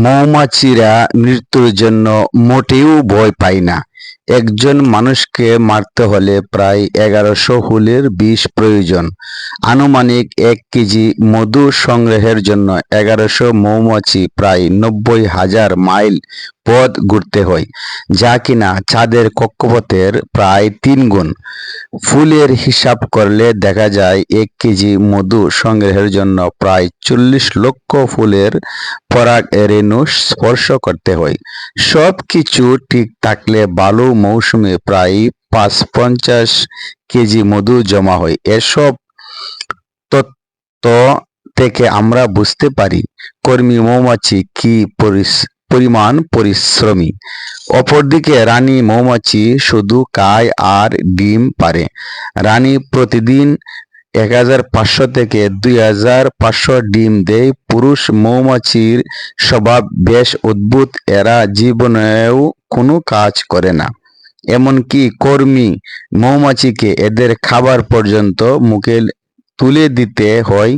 মৌমাছিরা মৃত্যুর জন্য মোটেও ভয় পায় না। একজন মানুষকে মারতে হলে প্রায় এগারোশো হুলের বিষ প্রয়োজন। আনুমানিক এক কেজি মধু সংগ্রহের জন্য এগারোশো মৌমাছি প্রায় নব্বই হাজার মাইল পথ ঘুরতে হয়, যা কিনা চাঁদের কক্ষপথের প্রায় তিন গুণ। ফুলের হিসাব করলে দেখা যায় এক কেজি মধু সংগ্রহের জন্য প্রায় চল্লিশ লক্ষ ফুলের পরাগ রেণু স্পর্শ করতে হয়। সব কিছু ঠিক থাকলে ভালো মৌসুমে প্রায় পাঁচ পঞ্চাশ কেজি মধু জমা হয়। এসব তত্ত্ব থেকে আমরা বুঝতে পারি কর্মী মৌমাছি কি পরিমাণ পরিশ্রমী। অপরদিকে রানী মৌমাছি শুধু কায় আর ডিম পারে। রানী প্রতিদিন এক হাজার পাঁচশো থেকে দুই হাজার পাঁচশো ডিম দেয়। পুরুষ মৌমাছির স্বভাব বেশ অদ্ভুত। এরা জীবনেও কোনো কাজ করে না। এমনকি কর্মী মৌমাছিকে এদের খাবার পর্যন্ত মুখে তুলে দিতে হয়।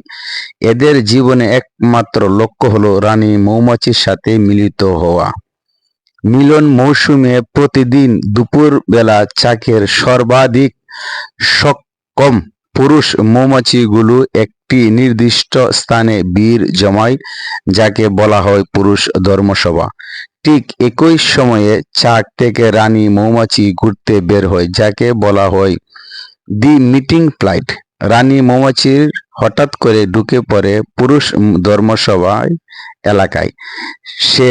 এদের জীবনে একমাত্র লক্ষ্য হলো রানী মৌমাছির সাথে মিলিত হওয়া। মিলন মৌসুমে প্রতিদিন দুপুর বেলা চাকের সর্বাধিক সক্ষম পুরুষ মৌমাছিগুলো একটি নির্দিষ্ট স্থানে বীর জমায়, যাকে বলা হয় পুরুষ ধর্মসভা। ঠিক একই সময়ে চাক থেকে রানী মৌমাছি ঘুরতে বের হয়, যাকে বলা হয় দি মিটিং ফ্লাইট। রানী মৌমাছির হঠাৎ করে ঢুকে পড়ে পুরুষ ধর্মসভায় এলাকায়। সে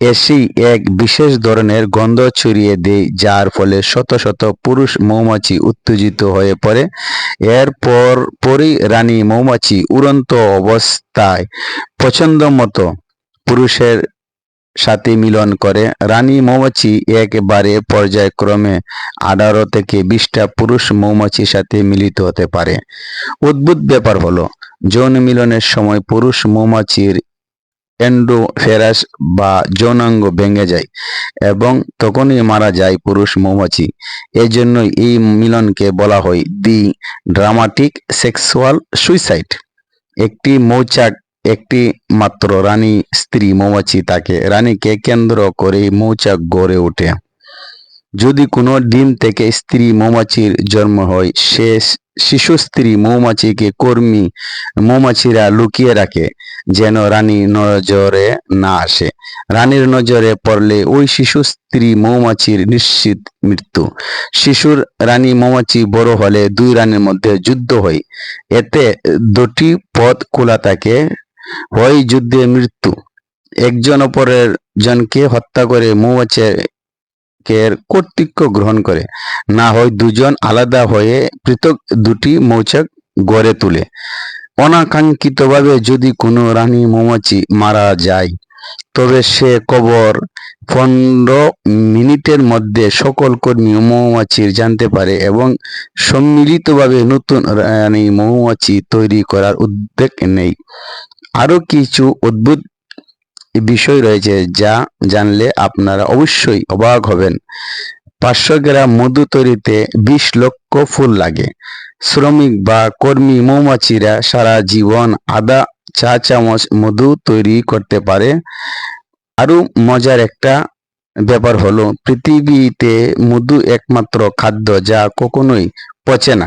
এসেই এক বিশেষ ধরনের গন্ধ ছড়িয়ে দেয়, যার ফলে শত শত পুরুষ মৌমাছি উত্তেজিত হয়ে পড়ে। এরপর পরই রানী মৌমাছি উড়ন্ত অবস্থায় পছন্দ মতো পুরুষের সাথে মিলন করে। রানী মৌমাছি একবারে পর্যায়ক্রমে আঠারো থেকে বিশটা পুরুষ মৌমাছির সাথে মিলিত হতে পারে। অদ্ভুত ব্যাপার হলো, যৌন মিলনের সময় পুরুষ মৌমাছির এন্ডোফেরাস বা যৌনাঙ্গ ভেঙে যায় এবং তখনই মারা যায় পুরুষ মৌমাছি। এই জন্যই এই মিলনকে বলা হয় দি ড্রামাটিক সেক্সুয়াল সুইসাইড। একটি মৌচাক একটি মাত্র রানী স্ত্রী মৌমাছি থাকে রানীকে কেন্দ্র করে মৌচাক গড়ে ওঠে। যদি কোনো ডিম থেকে স্ত্রী মৌমাছির জন্ম হয়, সে শিশু স্ত্রী মৌমাছিকে কর্মী মৌমাছিরা লুকিয়ে রাখে, যেন রানী নজরে না আসে। রানীর নজরে পড়লে ওই শিশু স্ত্রী মৌমাছির নিশ্চিত মৃত্যু। শিশুর রানী মৌমাছি বড় হলে দুই রানীর মধ্যে যুদ্ধ হয়। এতে দুটি পথ খোলা থাকে। হয় যুদ্ধে মৃত্যু। একজন অপরের জনকে হত্যা করে মৌমাছির কর্তৃত্ব গ্রহণ করে। না হয় দুজন আলাদা হয়ে পৃথক দুটি মৌচাক গড়ে তোলে। অনাকাঙ্ক্ষিতভাবে যদি কোনো রানী মৌমাছি মারা যায়, তবে সে কবর পনেরো মিনিটের মধ্যে সকল কর্মী মৌমাছির জানতে পারে এবং সম্মিলিতভাবে নতুন রানী মৌমাছি তৈরি করার উদ্যোগ নেই। আরও কিছু অদ্ভুত বিষয় রয়েছে যা জানলে আপনারা অবশ্যই অবাক হবেন। পাঁচশো গ্রাম মধু তৈরিতে বিশ লক্ষ ফুল লাগে। শ্রমিক বা কর্মী মৌমাছিরা সারা জীবন আদা চা চামচ মধু তৈরি করতে পারে। আরও মজার একটা ব্যাপার হলো, পৃথিবীতে মধু একমাত্র খাদ্য যা কখনোই পচে না।